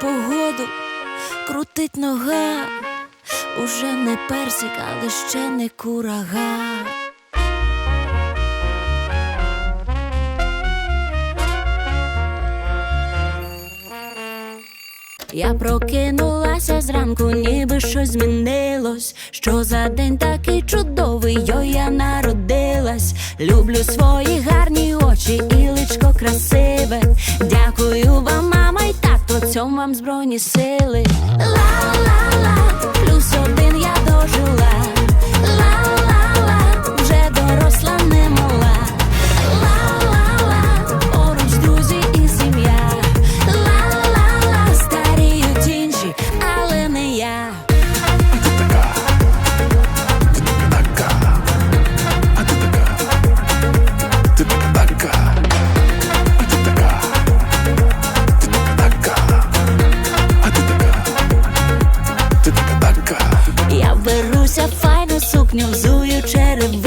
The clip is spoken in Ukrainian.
погоду, крутить нога, уже не персик, але ще не курага. Я прокинулася зранку, ніби щось змінилось. Що за день такий чудовий, йо я народилась. Люблю свої гарні очі і личко красиве. Дякую вам, цьому вам збройні сили. Беруся файну сукню, взую черев.